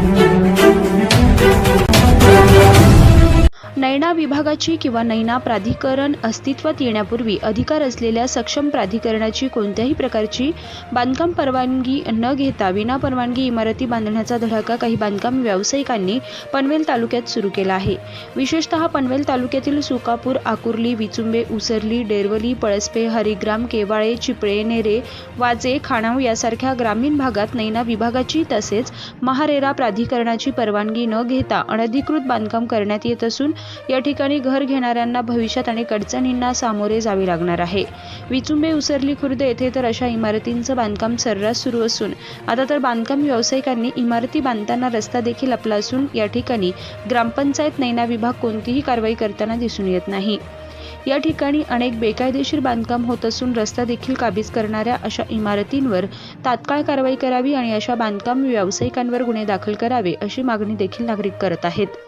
Thank you. नैना विभागाची किंवा नैना प्राधिकरण अस्तित्वात येण्यापूर्वी अधिकार असलेल्या सक्षम प्राधिकरणाची कोणत्याही प्रकारची बांधकाम परवानगी न घेता विना परवानगी इमारती बांधण्याचा धडाका काही बांधकाम व्यावसायिकांनी पनवेल तालुक्यात सुरू केला आहे. विशेषतः पनवेल तालुक्यातील सुकापूर आकुर्ली विचुंबे उसरली डेरवली पळसपे हरिग्राम केवाळे चिपळे नेरे वाजे खाणाव यासारख्या ग्रामीण भागात नैना विभागाची तसेच महारेरा प्राधिकरणाची परवानगी न घेता अनधिकृत बांधकाम करण्यात येत असून या ठिकाणी घर घेणाऱ्यांना भविष्यात अनेक अडचणींना सामोरे जावे लागणार आहे. विचुंबे उसरली खुर्द येथे तर अशा इमारतींचं बांधकाम सर्रास सुरू असून आता तर बांधकाम व्यावसायिकांनी इमारती बांधताना रस्ता देखील आपला असून या ठिकाणी ग्रामपंचायत नैना विभाग कोणतीही कारवाई करताना दिसून येत नाही. या ठिकाणी अनेक बेकायदेशीर बांधकाम होत असून रस्ता देखील काबीज करणाऱ्या अशा इमारतींवर तात्काळ कारवाई करावी आणि अशा बांधकाम व्यावसायिकांवर गुन्हे दाखल करावे अशी मागणी देखील नागरिक करत आहेत.